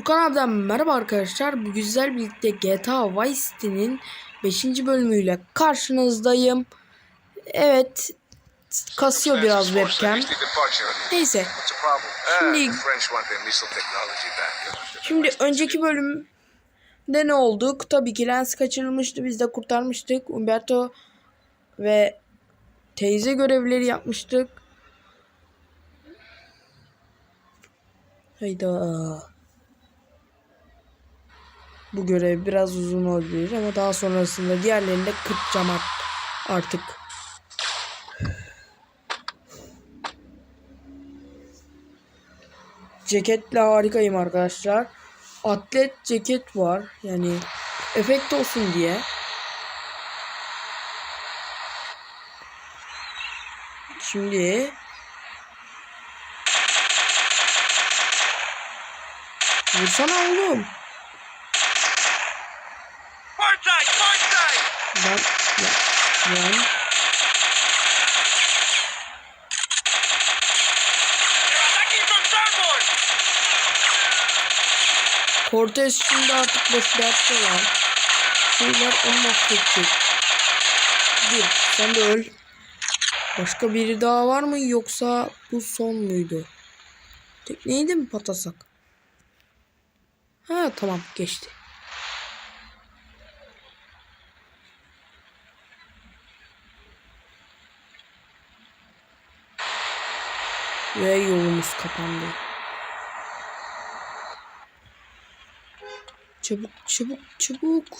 Furkan abiden merhaba arkadaşlar. Bu güzel birlikte GTA Vice City'nin 5. bölümüyle karşınızdayım. Evet kasıyor biraz webcam. Neyse. Şimdi- Şimdi önceki bölümde ne olduk? Tabii ki Lens kaçırılmıştı. Biz de kurtarmıştık. Umberto ve teyze görevleri yapmıştık. Hayda. Bu görev biraz uzun olabilir ama daha sonrasında diğerlerini de kırpacağım art- artık. Ceketle harikayım arkadaşlar. Atlet ceket var. Yani efekt olsun diye. Şimdi Vursana oğlum. Ben ya, yani Cortez şimdi artık boş dertte lan. Şeyler onu mahvedecek. Dur sen de öl. Başka biri daha var mı yoksa bu son muydu? Tekneyi de mi patasak? Ha tamam geçti. Ve yolumuz kapandı. Çabuk çabuk çabuk.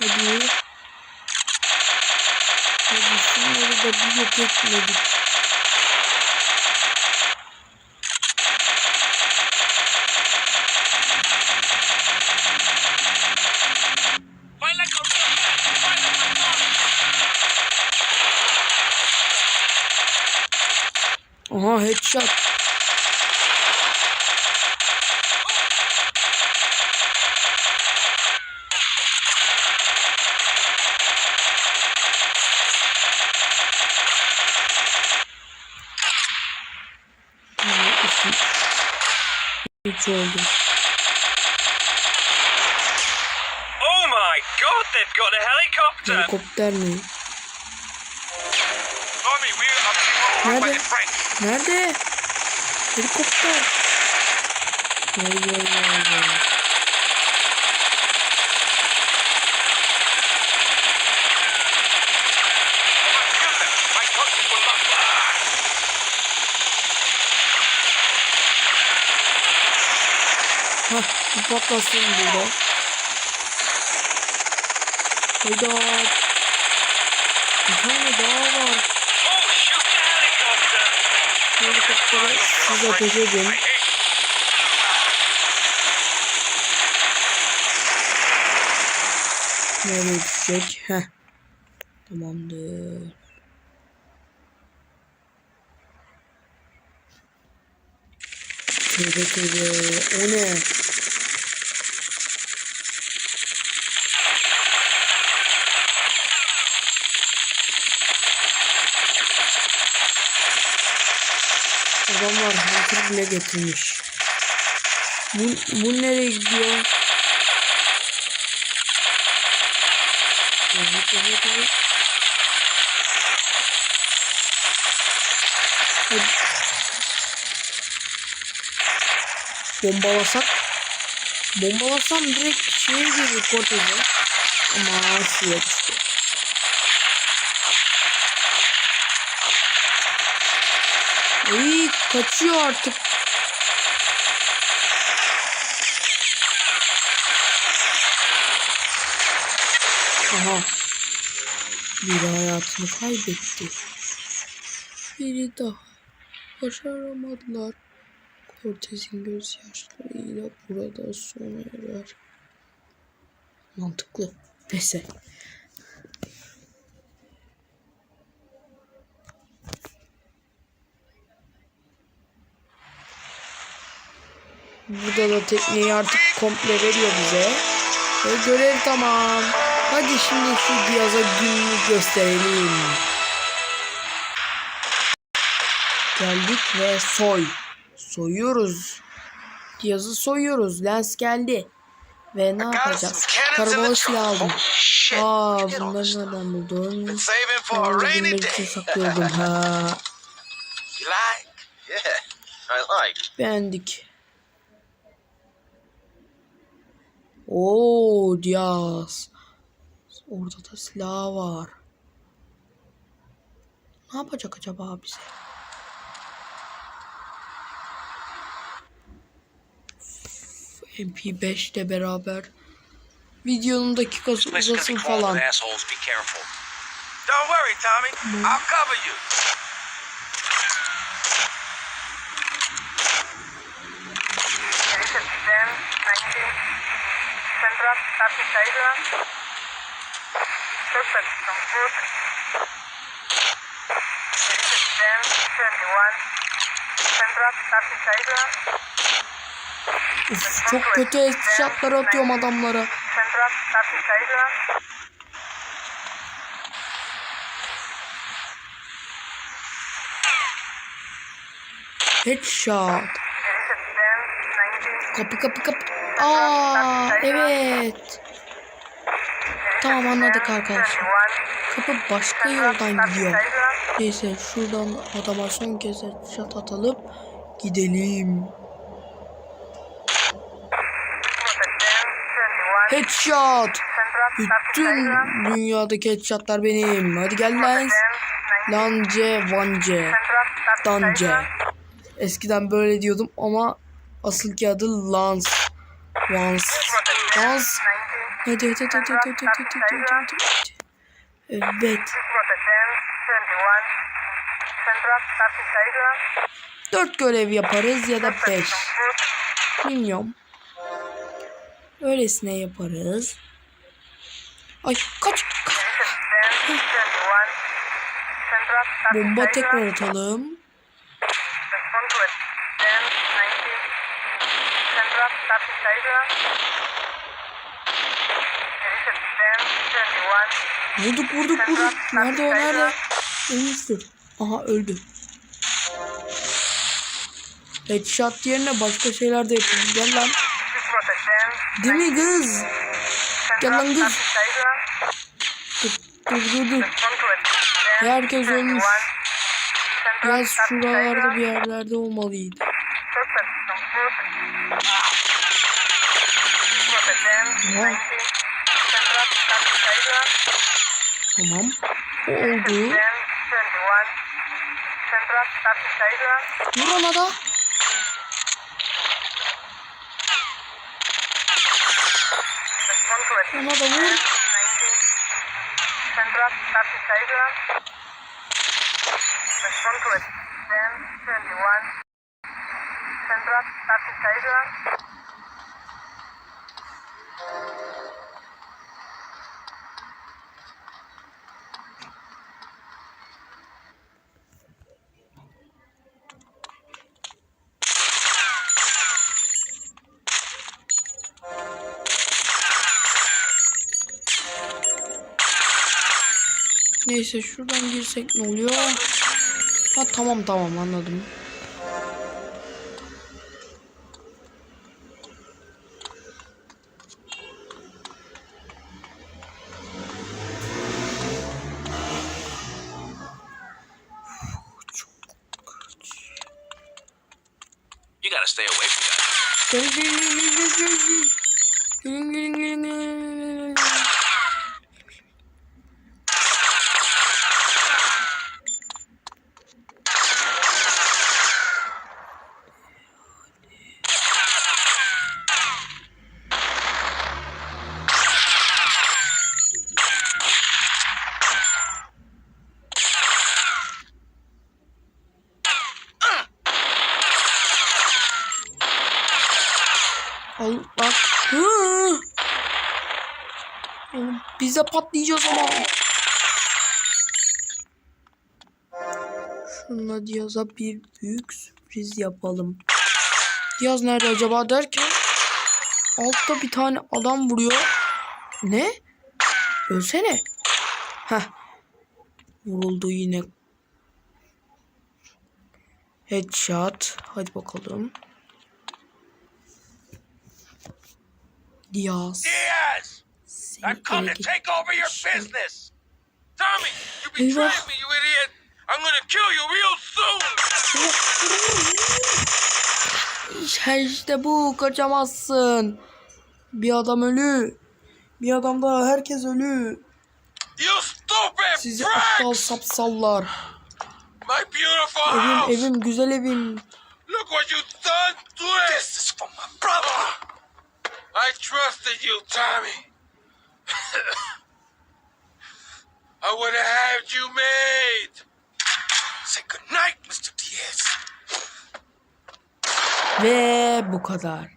Hadi. Hadi şunları da bir yok etmedik. Aha headshot. Aha, iki. Üç oldu. Oh my god, they've got a helicopter! Helikopter mi? Tommy, we are being overrun by Nerede? the French. Nerede? Helikopter. Gel gel gel gel. Patlasın burada. Hayda. Bir tane daha var. Helikoptere siz ateş edin. Nereye düşecek? Heh. Tamamdır. Tövbe tövbe. O ne? Getirmiş. Bu, bu nereye gidiyor? Evet evet evet. Hadi. Bombalasak. Bombalasam direkt şeye girir korteze. Ama suya düştü. Ay kaçıyor artık. Aha. Biri hayatını kaybetti. Biri daha başaramadılar. Cortez'in gözyaşlarıyla burada sona erer. Mantıklı. Neyse. Burada da tekneyi artık komple veriyor bize. Ve görev tamam. Hadi şimdi şu Diaz'a gününü gösterelim. Geldik ve soy. Soyuyoruz. Diaz'ı soyuyoruz. Lens geldi. Ve ne yapacağız? Karabalı silah aldım. Aa bunları nereden Herhalde rainy bunlar day. için saklıyordum. Ha, beğendik. Oo Diaz. Orada da silah var. Ne yapacak acaba bize? MP5 ile beraber videonun dakikası uzasın falan. Don't worry, Tommy. I'll cover you. Edition 10, 19, Central, Island. Uf, çok kötü headshotlar atıyorum adamlara. Central Traffic Island. Headshot. Kapı kapı kapı. Aa evet. Tamam anladık arkadaşlar. 21, Kapı başka yoldan gidiyor. Neyse şuradan adama son kez headshot atalım. Gidelim. Edition 10, 21, Headshot. Bütün dünyadaki headshotlar benim. Hadi gel lan. Lance Vance. Dance. Eskiden böyle diyordum ama asıl ki adı Lance. Lance. Lance. Hadi hadi hadi hadi hadi hadi hadi hadi. Evet. Dört görev yaparız ya da beş. Bilmiyorum. Öylesine yaparız. Ay kaç. kaç. Bomba tekrar atalım. Vurduk vurduk vurduk. Nerede o nerede? Ölmüştür. Aha öldü. Headshot yerine başka şeyler de yapalım. Gel lan. Değil mi kız? Gel lan kız. Dur dur dur. dur. Herkes ölmüş. Biraz şuralarda bir yerlerde olmalıydı. Tamam. O oldu. Vur ona da. Ona da vur. Respond to it. 10, 21. Central Turkish Island. Neyse şuradan girsek ne oluyor? Ha tamam tamam anladım. Oğlum, Biz de patlayacağız ama. Şununla Diyaz'a bir büyük sürpriz yapalım. Diyaz nerede acaba derken altta bir tane adam vuruyor. Ne? Ölsene. Heh. Vuruldu yine. Headshot. Hadi bakalım. Diyaz. Diaz! I've come to take over your business! Tommy, you betrayed me, you idiot! I'm gonna kill you real soon! İşte, bu kaçamazsın. Bir adam ölü. Bir adam daha herkes ölü. You stupid Sizi aptal sapsallar. My beautiful Evim house! evim güzel evim. Look what you done to it! This is for my brother! I trusted you, Tommy. I would have had you made. Say goodnight, Mr. Diaz. Ve bu kadar.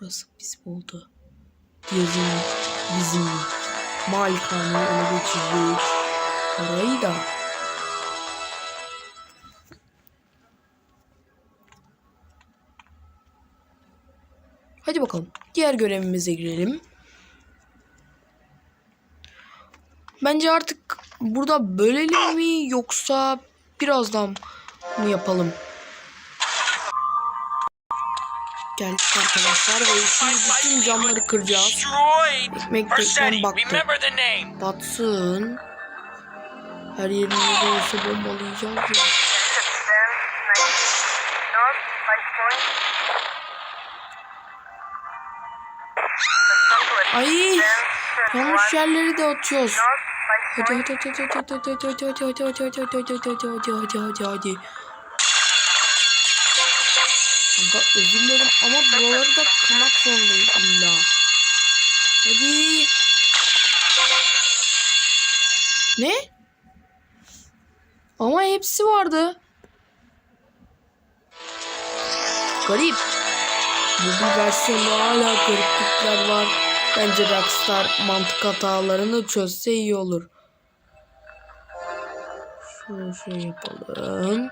Burası bizim oldu. Diyaz'ın bizim malikanı ele geçirdik. Parayı da. Hadi bakalım. Diğer görevimize girelim. Bence artık burada bölelim mi yoksa birazdan mı yapalım? Geldik arkadaşlar ve şimdi bütün camları kıracağız. Ekmekten Versetti, baktı. Batsın. Her yerini de olsa bombalayacağız ya. Then 90. North, 5 point. Southwest. Ay yanlış 21. yerleri de atıyoruz. North, 5 Hadi hadi hadi ama buraları da kırmak zorundayım illa. Hadi. Ne? Ama hepsi vardı. Garip. Bu bir versiyonda hala gariplikler var. Bence Rockstar mantık hatalarını çözse iyi olur. Şunu şey yapalım.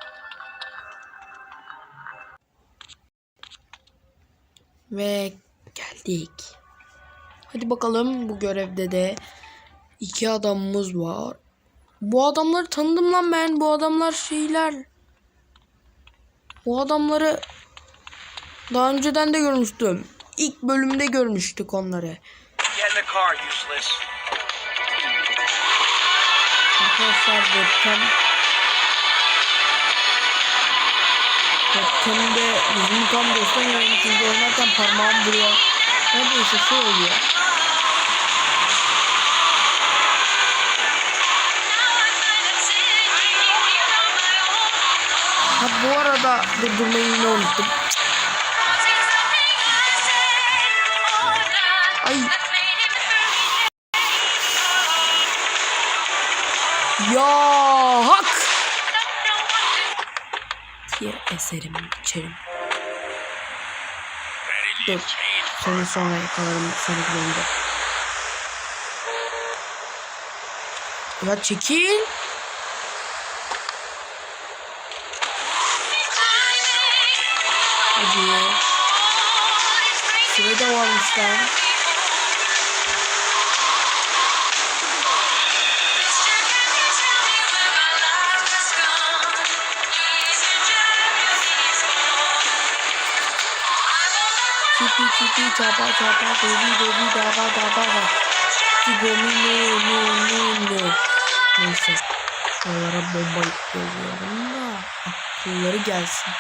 Ve geldik. Hadi bakalım bu görevde de iki adamımız var. Bu adamları tanıdım lan ben. Bu adamlar şeyler. Bu adamları daha önceden de görmüştüm. İlk bölümde görmüştük onları. Get in the car, useless. Arkadaşlar webcam Webcam'de yüzümü tam göstermiyorum çünkü oynarken parmağım buraya neredeyse şey oluyor. Ha bu arada durdurmayı yine unuttum. Ay ya hak diye eserim içerim. Dur. Seni sonra yakalarım seni bölümde. Ya çekil. Hadi. De varmış lan. çipi çipi çapa çapa bebi bebi dava dava da. Cigomi ne ne ne ne. Neyse. Onlara bomba yolluyorum da. Akılları gelsin.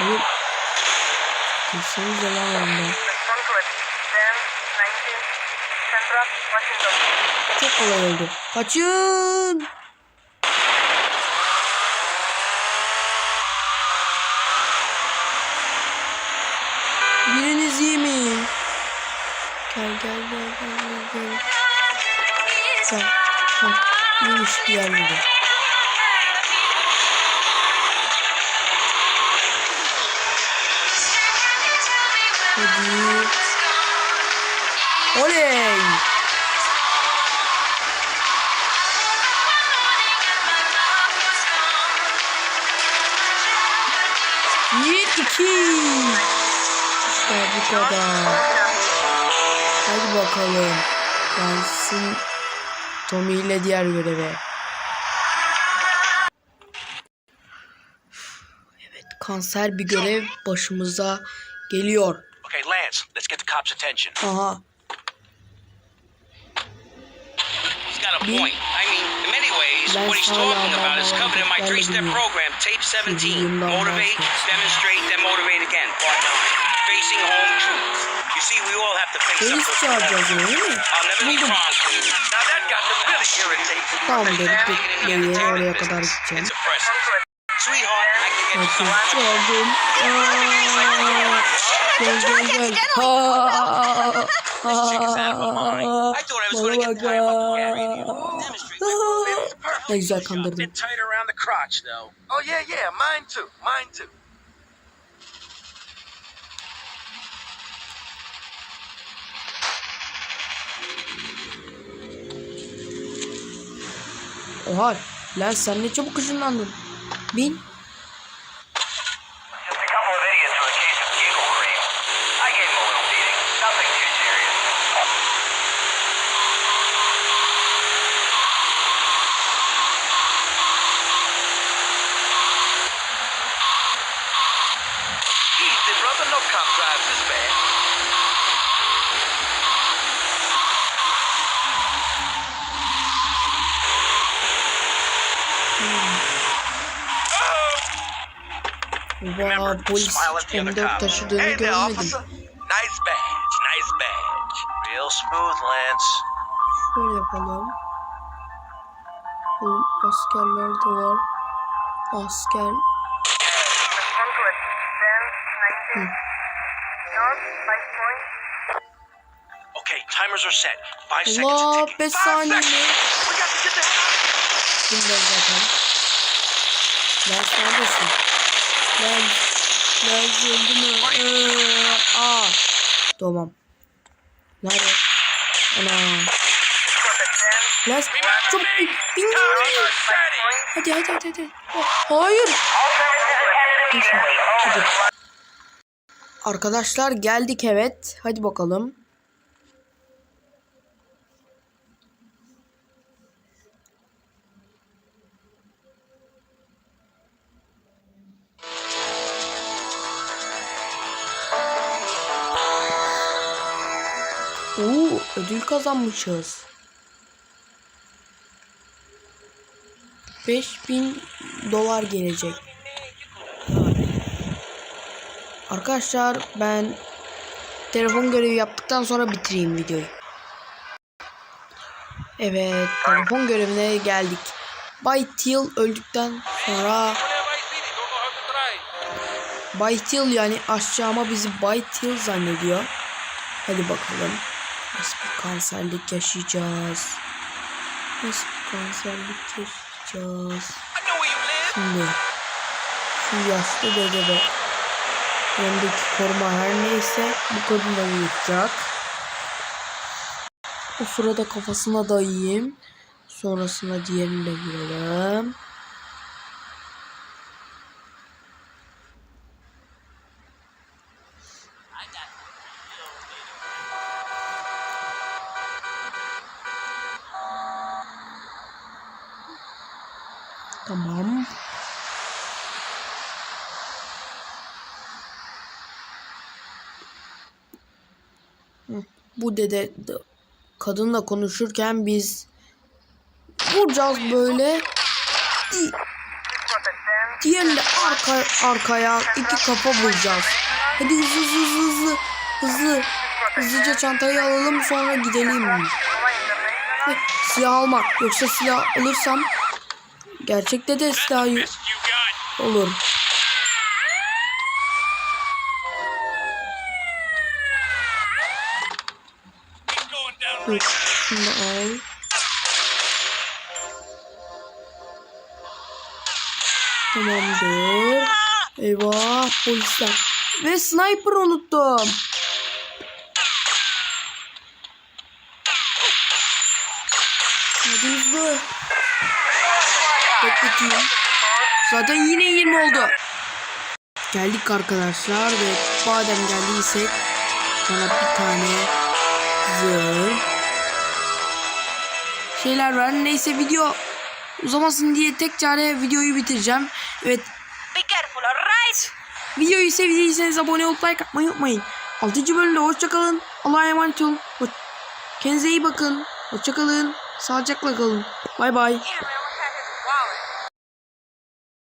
Oğlum. Kesinlikle lan ondan. Çok kolay oldu. Kaçın. Sen. Ha, iyiymiş diğerleri. Hadi. Oley. Bir, iki. İşte bu kadar. Hadi bakalım. Gelsin Tommy ile diğer göreve. Evet kanser bir görev başımıza geliyor. Okay, Lance, let's get the cops' attention. Aha He's got a point. I mean, in many ways, Lance what he's hala talking about is bana covered in my hareketlerle three-step bilmiyor. program, tape 17. Çocuğundan Motivate, bahsediyor. demonstrate, then motivate again. Part 9. Facing home truth. You see, we all have to face up polis to çağıracağız yani değil mi? I'll never be Buldum. wrong, Queen. Now that got to really irritate me. Tamam dedik Taking in the bekleyin oraya entertainment kadar business. gideceğim. It's oppressive. Sweetheart, I can get you Evet some. çağırdım. Aa, Gel gel gel. Ha, This chick is out of her mind. I thought I was going to get tired of the radio. Demonstrate my program is perfect. Ne güzel kandırdım. Bit tight around the crotch, though. Oh yeah, yeah, mine too, mine too. Oha lan sen ne çabuk ışınlandın. Bin. Vaa polis smile at the other M4 cop. taşıdığını Hey there, görmedim. Nice badge, nice badge. Real smooth, Lance. Şöyle yapalım. Oğlum askerler de var. Asker. Conquest, then 19. North, 5 point. Okay, timers are set. Five seconds Allah to ticket. 5 Five saniye. Bilmiyorum zaten. Lens neredesin? Lens öldü mü? Ee, aa. Tamam. Nerede? Ana. Lens. Çok bin. bin, bin. Hadi hadi hadi hadi. Oh, hayır. Hadi. Arkadaşlar geldik evet. Hadi bakalım. Ödül kazanmışız. 5000 dolar gelecek. Arkadaşlar ben telefon görevi yaptıktan sonra bitireyim videoyu. Evet, telefon görevine geldik. Bay Teal öldükten sonra Bay Teal yani aşçı bizi Bay Teal zannediyor. Hadi bakalım. Kanserlik yaşayacağız? Nasıl kanserlik yaşayacağız? Şimdi şu yaşlı dede ve yanındaki koruma her neyse bu kadınla uyuyacak. O sırada kafasına dayayayım. Sonrasında diğerini de vuralım. Tamam. Hı, Bu dede de- kadınla konuşurken biz vuracağız böyle. Di- Diğerini de arka, arkaya iki kafa vuracağız. Hadi hızlı hızlı hızlı hızlı. Hızlı. Hızlıca çantayı alalım sonra gidelim. Heh, Silah alma. Yoksa silah alırsam gerçekte de silah olur. Buraya şunu da. Tamamdır. Eyvah polisler. Ve sniper unuttum. Hadi hızlı. Bekleteyim. Zaten yine 20 oldu. Geldik arkadaşlar ve badem geldiysek bana bir tane zırh şeyler ver. Neyse video uzamasın diye tek çare videoyu bitireceğim. Evet Be careful, alright? videoyu sevdiyseniz abone olup like atmayı unutmayın. 6. bölümde hoşçakalın. Allah'a emanet olun. Kendinize iyi bakın. Hoşçakalın. Sağlıcakla kalın. Bay bay.